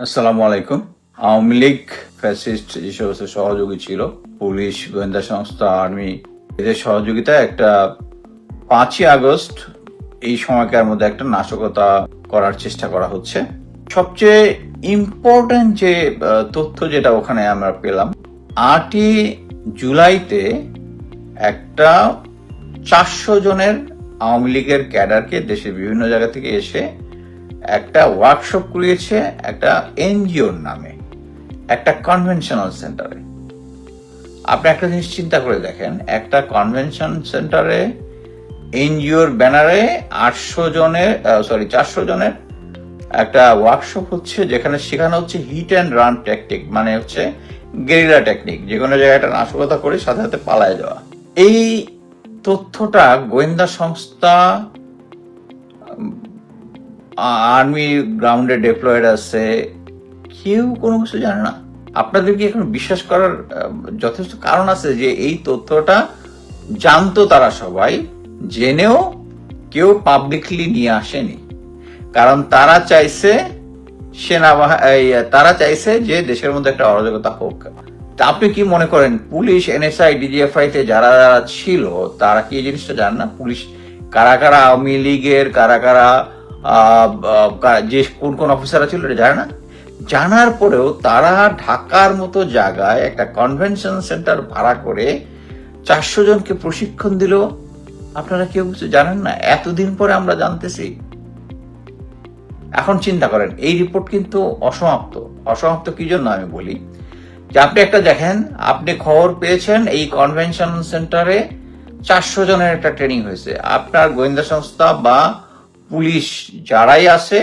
আসসালামু আলাইকুম। আওয়ামী লীগ, ফ্যাসিস্ট যে সমস্ত সহযোগী ছিল। পুলিশ, গোয়েন্দা সংস্থা, আর্মি, এদের সহযোগিতায় একটা পাঁচই আগস্ট এই সময়কার মধ্যে একটা নাশকতা করার চেষ্টা করা হচ্ছে। সবচেয়ে ইম্পর্টেন্ট যে তথ্য যেটা ওখানে আমরা পেলাম, আটই জুলাইতে একটা চারশো জনের আওয়ামী লীগের ক্যাডারকে দেশের বিভিন্ন জায়গা থেকে এসে একটা ওয়ার্কশপ করিয়েছে একটা এনজিওর নামে, একটা কনভেনশনাল সেন্টারে আপনি একটা জিনিস চিন্তা করে দেখেন, একটা কনভেনশন সেন্টারে এনজিওর ব্যানারে আটশো জনের সরি চারশো জনের একটা ওয়ার্কশপ হচ্ছে যেখানে শেখানো হচ্ছে হিট অ্যান্ড রান টেকনিক মানে হচ্ছে গেরিলা টেকনিক যে কোনো জায়গায় একটা নাশকতা করে সাথে সাথে পালায় যাওয়া। এই তথ্যটা গোয়েন্দা সংস্থা আর্মি গ্রাউন্ডে ডেপ্লয়েড আছে, কেউ কোনো কিছু জানে না। আপনাদের কি এখন বিশ্বাস করার যথেষ্ট কারণ আছে যে এই তথ্যটা জানতো তারা সবাই, জেনেও কেউ পাবলিকলি নিয়ে আসেনি। কারণ তারা চাইছে সেনাবাহিনী তারা চাইছে যে দেশের মধ্যে একটা অরাজকতা হোক। তা আপনি কি মনে করেন, পুলিশ এনএসআই ডিজিএফআই তে যারা যারা ছিল, তারা কি এই জিনিসটা জান না? পুলিশ কারা কারা আওয়ামী লীগের, কারা কারা যে কোন কোন অফিসাররা ছিল এটা জানে না? জানার পরেও তারা ঢাকার মতো জায়গায় একটা কনভেনশন সেন্টার ভাড়া করে চারশো জনকে প্রশিক্ষণ দিল। আপনারা কেউ কিছু জানেন না? এতদিন পরে আমরা জানতেছি। এখন চিন্তা করেন, এই রিপোর্ট কিন্তু অসমাপ্ত। অসমাপ্ত কি জন্য আমি বলি? যে আপনি একটা দেখেন, আপনি খবর পেয়েছেন এই কনভেনশন সেন্টারে চারশো জনের একটা ট্রেনিং হয়েছে। আপনার গোয়েন্দা সংস্থা বা পুলিশ যারাই আছে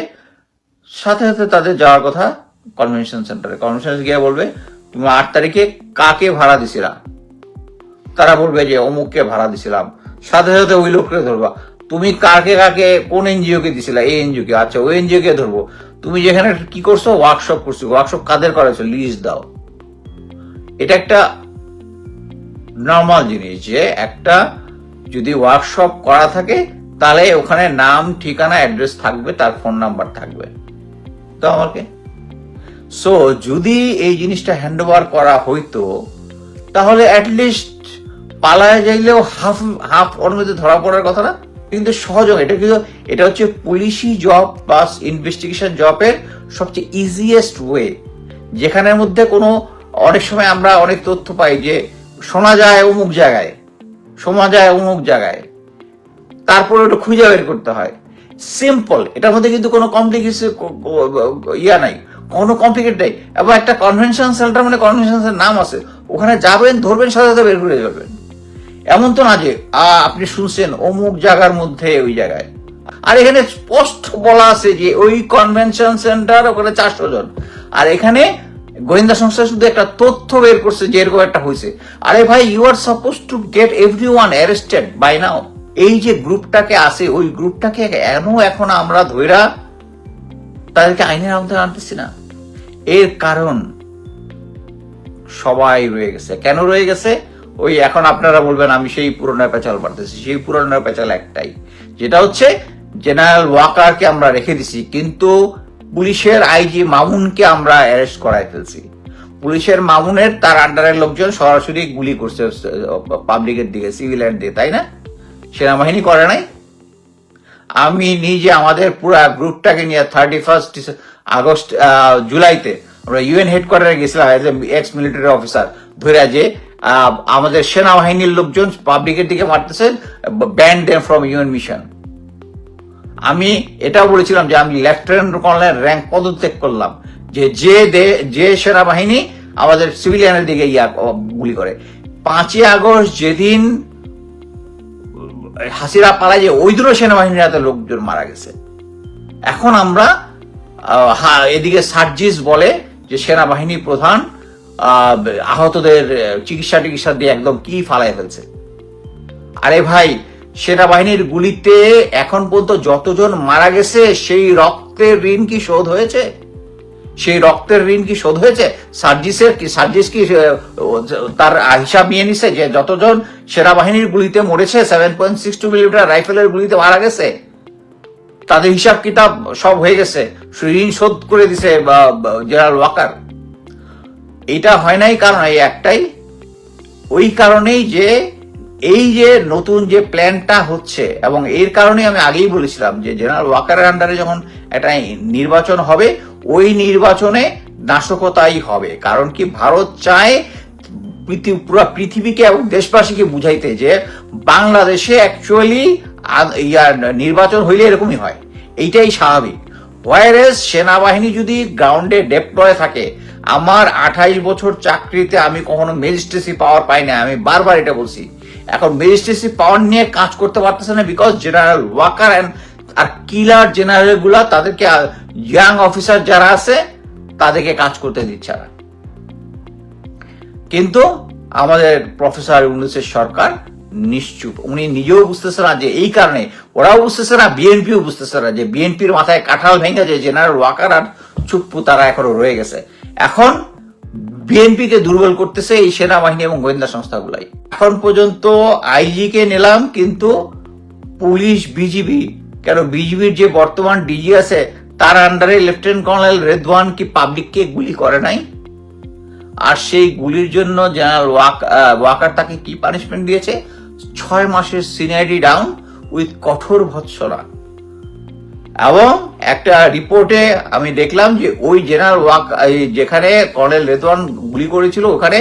সাথে সাথে তাদের যাওয়ার কথা কনভেনশন সেন্টারে কনভেনশন গিয়ে বলবে, তুমি আট তারিখে কাকে ভাড়া দিছিলা? তারা বলবে যে, অমুককে ভাড়া দিছিলাম। সাথে সাথে ওই লোককে ধরবা, তুমি কাকে কাকে, কোন এনজিও কে দিছিলা? এই এনজিও কে আচ্ছা ওই এনজিও কে ধরবো। তুমি যেখানে কি করছ? ওয়ার্কশপ করছ। ওয়ার্কশপ কাদের করেছ লিস্ট দাও। এটা একটা নর্মাল জিনিস যে একটা যদি ওয়ার্কশপ করা থাকে তাহলে ওখানে নাম, ঠিকানা, অ্যাড্রেস থাকবে, তার ফোন নাম্বার থাকবে। তো আমাকে? সো যদি এই জিনিসটা হ্যান্ড ওভার করা হইতো, তাহলে অ্যাটলিস্ট পালায় যাইলেও হাফ হাফ মধ্যে ধরা পড়ার কথা না? কিন্তু সহজ এটা কিন্তু, এটা হচ্ছে পুলিশি জব প্লাস ইনভেস্টিগেশন জবের সবচেয়ে ইজিয়েস্ট ওয়ে যেখানের মধ্যে কোনো, অনেক সময় আমরা অনেক তথ্য পাই যে, শোনা যায় অমুক জায়গায়, শোনা যায় অমুক জায়গায়। তারপরে ওটা খুঁজে বের করতে হয়। সিম্পল এটার মধ্যে কিন্তু কোনো কমপ্লিকেশন ইয়া নাই। কোনো কমপ্লিকেট নেই। এবং একটা কনভেনশন সেন্টার মানে কনভেনশন নাম আছে। ওখানে যাবেন, ধরবেন, সাথে সাথে বের করে যাবেন এমন তো না যে আপনি শুনছেন অমুক জায়গার মধ্যে ওই জায়গায়। আর এখানে স্পষ্ট বলা আছে যে, ওই কনভেনশন সেন্টার ওখানে চারশো জন। আর এখানে গোয়েন্দা সংস্থা শুধু একটা তথ্য বের করছে যে, এরকম একটা হয়েছে। আরে ভাই you are suppose to get every one arrested by now এই যে গ্রুপটাকে আসে ওই গ্রুপটাকে এন এখন আমরা ধৈরা তাদেরকে আইনের আওতায় আনতেছি না? এর কারণ সবাই রয়ে গেছে। কেন রয়ে গেছে? ওই এখন আপনারা বলবেন, আমি সেই পুরনো পেঁচাল পারতেছি সেই পুরনো পেঁচাল একটাই। যেটা হচ্ছে, জেনারেল ওয়াকারকে আমরা রেখে দিছি, কিন্তু পুলিশের আইজি মামুনকে আমরা অ্যারেস্ট করাই ফেলছি। পুলিশের মামুনের তার আন্ডারের লোকজন সরাসরি গুলি করছে পাবলিকের দিকে সিভিলের দিকে, তাই না? সেনাবাহিনী করে নাই। আমি নিজে আমাদের পুরো গ্রুপটাকে নিয়ে থার্টি ফার্স্ট আগস্ট জুলাইতে আমরা ইউএন হেডকোয়ার্টারে গেছিলাম এজ এক্স মিলিটারি অফিসার ধরে যে আমাদের সেনাবাহিনীর লোকজন পাবলিকের দিকে মারতেছে ব্যান্ড ফ্রম ইউএন মিশন আমি এটাও বলেছিলাম যে, আমি লেফটেন্যান্ট কর্নেল র্যাঙ্ক পদত্যাগ করলাম। যে যে যে সেনাবাহিনী আমাদের সিভিলিয়ানের দিকে ইয়া, গুলি করে। পাঁচই আগস্ট যেদিন হাসিরা পালায় যে ওই দুটো সেনাবাহিনীর হাতে লোকজন মারা গেছে। এখন আমরা এদিকে সার্জিস বলে যে সেনাবাহিনী প্রধান আহতদের চিকিৎসা টিকিৎসা দিয়ে একদম কি ফালাই ফেলছে। আরে ভাই, সেনাবাহিনীর গুলিতে এখন পর্যন্ত যতজন মারা গেছে, সেই রক্তের ঋণ কি শোধ হয়েছে? সেই রক্তের ঋণ কি শোধ হয়েছে? সার্জিসের কি সার্জিস কি তার হিসাব নিয়ে নিছে যে যতজন সেনাবাহিনীর গুলিতে মরেছে seven point six two millimeter রাইফেলের গুলিতে মারা গেছে, তাদের হিসাব কিতাব সব হয়ে গেছে, ঋণ শোধ করে দিছে জেনারেল ওয়াকার। এটা হয় নাই কারণ এই একটাই। ওই কারণেই যে এই যে নতুন যে প্ল্যানটা হচ্ছে, এবং এর কারণে আমি আগেই বলেছিলাম যে জেনারেল ওয়াকারের আন্ডারে যখন একটা নির্বাচন হবে ওই নির্বাচনে নাশকতাই হবে। কারণ কি? ভারত চায় পুরো পৃথিবীকে এবং দেশবাসীকে বুঝাইতে যে বাংলাদেশে অ্যাকচুয়ালি নির্বাচন হইলে এরকমই হয়। এইটাই স্বাভাবিক। ওয়াইরেস সেনাবাহিনী যদি গ্রাউন্ডে ডেপ্লয় থাকে, আমার আঠাইশ বছর চাকরিতে আমি কখনো ম্যাজিস্ট্রেসি পাওয়ার পাই না আমি বারবার এটা বলছি। এখন ম্যাজিস্ট্রেসি পাওয়ার নিয়ে কাজ করতে পারতেছে না বিকজ জেনারেল ওয়াকার অ্যান্ড আর কিলার জেনারেলগুলা তাদেরকে ইয়াং অফিসার যারা আছে, তাদেরকে কাজ করতে দিচ্ছে না কিন্তু আমাদের প্রফেসর ইউনুসের সরকার নিশ্চুপ। উনি নিজেও বুঝতেছে না যে এই কারণে, ওরাও বুঝতেছে না বিএনপিও বুঝতেছে না যে বিএনপির মাথায় কাঁঠাল ভেঙে যে জেনারেল ওয়াকার আর চুপ্পু তারা এখনও রয়ে গেছে। এখন বিএনপিকে দুর্বল করতেছে এই সেনাবাহিনী এবং গোয়েন্দা সংস্থাগুলাই। এখন পর্যন্ত আইজি কে নিলাম, কিন্তু পুলিশ বিজিবি কেন বিজিবির যে বর্তমান ডিজি আছে, তার আন্ডারে লেফটেন্যান্ট কর্নেল রেদওয়ান কি পাবলিককে গুলি করে নাই? আর সেই গুলির জন্য জেনারেল ওয়াকার তাকে কি পানিশমেন্ট দিয়েছে? ছয় মাসের সিনিয়রিটি ডাউন উইথ কঠোর ভৎসনা। এবং একটা রিপোর্টে আমি দেখলাম যে ওই জেনারেল ওয়াক যেখানে কর্নেল রেদওয়ান গুলি করেছিল ওখানে,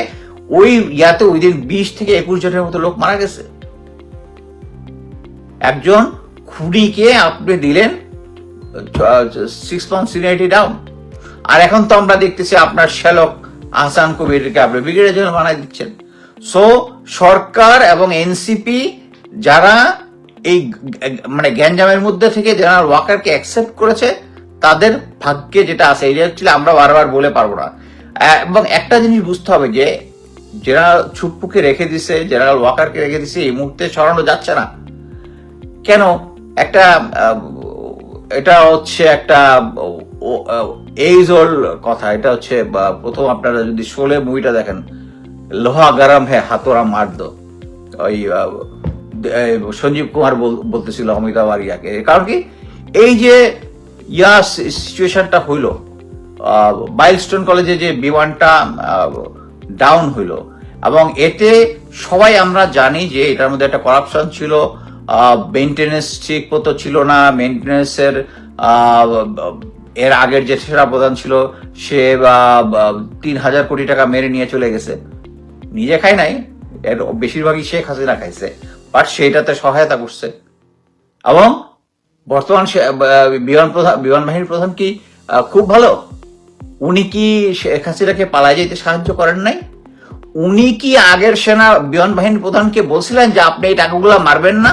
ওই ইয়াতে ওই দিন বিশ থেকে একুশ জনের মতো লোক মারা গেছে। একজন খুনিকে আপনি দিলেন সিক্স মান্থ সিনিয়রিটি ডাউন আর এখন তো আমরা দেখতেছি আপনার শ্যালক আহসান কবিরকে আপনি ব্রিগেডিয়ার জন্য বানাই দিচ্ছেন। সো সরকার এবং এনসিপি যারা এই মানে গ্যাঞ্জামের মধ্যে থেকে জেনারেল ওয়াকারকে অ্যাকসেপ্ট করেছে, তাদের ভাগ্যে যেটা আছে এই অ্যাকচুয়ালি আমরা বারবার বলে পারব না। এবং একটা জিনিস বুঝতে হবে যে জেনারেল ছুপ্পুকে রেখে দিছে জেনারেল ওয়াকারকে রেখে দিছে, এই মুহূর্তে সরানো যাচ্ছে না। কেন? একটা এটা হচ্ছে একটা এইজ ওল্ড কথা, এটা হচ্ছে প্রথম আপনারা যদি শোলে মুভিটা দেখেন, লোহা গরম হে হাতোরা মার দো ওই সঞ্জীব কুমার বলতেছিল অমিতাভ আরিয়াকে। কারণ কি, এই যে ইয়া সিচুয়েশনটা হইল বাইলস্টোন কলেজে যে বিমানটা ডাউন হইল, এবং এতে সবাই আমরা জানি যে এটার মধ্যে একটা করাপশন ছিল মেনটেনেন্স ঠিক মতো ছিল না মেনটেনেন্সের এর আগের যে সেরা প্রধান ছিল, সে বা তিন হাজার কোটি টাকা মেরে নিয়ে চলে গেছে। নিজে খায় নাই, এর বেশিরভাগই শেখ হাসিনা খাইছে বাট সেইটাতে সহায়তা করছে। এবং বর্তমান বিমান প্রধান বিমান বাহিনীর প্রধান কি খুব ভালো। উনি কি শেখ হাসিনাকে পালায় যেতে সাহায্য করেন নাই? উনি কি আগের সেনা বিমান বাহিনীর প্রধানকে বলছিলেন যে, আপনি এই টাকাগুলো মারবেন না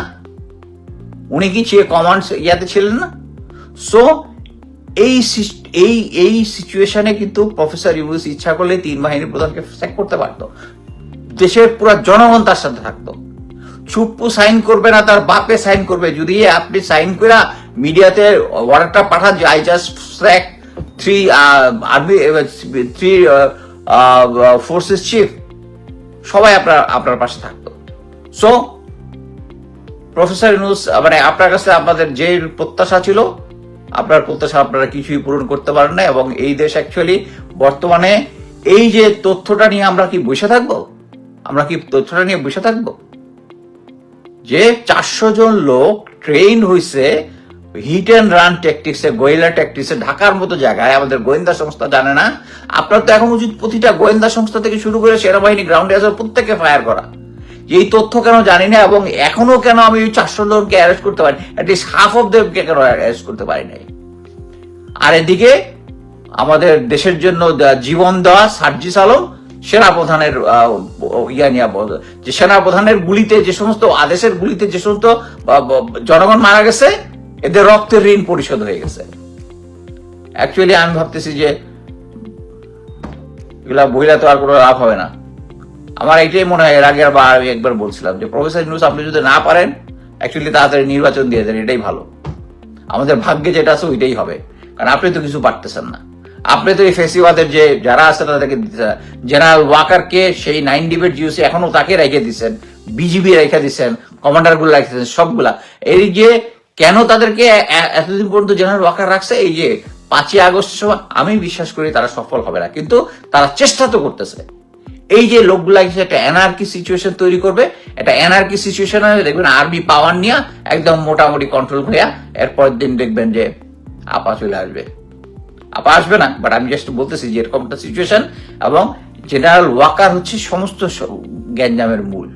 উনি কি চেয়ে কমান্ড ইয়াতে ছিলেন না? সো এই এই এই সিচুয়েশনে কিন্তু প্রফেসর ইউনুস ইচ্ছা করলে তিন বাহিনীর প্রধানকে স্যাক করতে পারতো। দেশের পুরো জনগণ তার সাথে থাকতো। চুপ্পু সাইন করবে না, তার বাপে সাইন করবে। যদি আপনি সাইন করে মিডিয়াতে অর্ডারটা পাঠান যে I just sack three army three forces chief সবাই আপনার আপনার পাশে থাকতো। সো প্রফেসর ইউনুস মানে আপনার কাছে আপনাদের যে প্রত্যাশা ছিল, আপনার প্রত্যাশা আপনারা কিছুই পূরণ করতে পারেন না এবং এই দেশ অ্যাকচুয়ালি বর্তমানে এই যে তথ্যটা নিয়ে আমরা কি বসে থাকব? আমরা কি তথ্যটা নিয়ে বসে থাকব? যে চারশো জন লোক ট্রেন হয়েছে হিট অ্যান্ড রান ট্যাকটিক্সে গোয়েন্দা ট্যাকটিক্সে ঢাকার মতো জায়গায়, আমাদের গোয়েন্দা সংস্থা জানে না। আপনার তো এখন উচিত প্রতিটা গোয়েন্দা সংস্থা থেকে শুরু করে সেনাবাহিনী গ্রাউন্ডে আসার প্রত্যেককে ফায়ার করা। এই তথ্য কেন জানি না এবং এখনও কেন আমি ওই চারশো জনকে অ্যারেস্ট করতে পারি অ্যাটলিস্ট হাফ অফ দেমকে কেন অ্যারেস্ট করতে পারি নাই? আর এদিকে আমাদের দেশের জন্য জীবন দেওয়া সার্জিস আলম সেনাপ্রধানের ইয়া নিয়ে যে সেনাপ্রধানের গুলিতে যে সমস্ত আদেশের গুলিতে যে সমস্ত জনগণ মারা গেছে, এদের রক্তের ঋণ পরিশোধ হয়ে গেছে। অ্যাকচুয়ালি আমি ভাবতেছি যে এগুলা বইলা তো আর কোনো লাভ হবে না। আমার এটাই মনে হয়, এর আগে বা আমি একবার বলছিলাম যে প্রফেসর নিউজ আপনি যদি না পারেন অ্যাকচুয়ালি তাড়াতাড়ি নির্বাচন দিয়ে দেন, এটাই ভালো। আমাদের ভাগ্যে যেটা আছে, ওইটাই হবে। কারণ আপনি তো কিছু পারতেছেন না। আপনি তো এই ফেসিবাদের যে, যারা আছে তাদেরকে জেনারেল ওয়াকারকে সেই নাইন ডিবেট জিওসি এখনও তাকে রেখে দিচ্ছেন বিজিবি রেখে দিচ্ছেন কমান্ডারগুলো রেখে দিচ্ছেন সবগুলা। এই যে, কেন তাদেরকে এতদিন পর্যন্ত জেনারেল ওয়াকার রাখছে, এই যে, পাঁচই আগস্ট সময় আমি বিশ্বাস করি তারা সফল হবে না। কিন্তু তারা চেষ্টা তো করতেছে। এই যে লোকগুলা এসে একটা এনআরকি সিচুয়েশন তৈরি করবে, একটা এনআরকি সিচুয়েশন দেখবেন আর্মি পাওয়ার নিয়ে একদম মোটামুটি কন্ট্রোল হইয়া এরপর দিন দেখবেন যে আপা চলে আসবে। আপা আসবে না বাট আমি জাস্ট বলতেছি যে এরকম একটা সিচুয়েশন এবং জেনারেল ওয়াকার হচ্ছে সমস্ত গ্যাঞ্জামের মূল।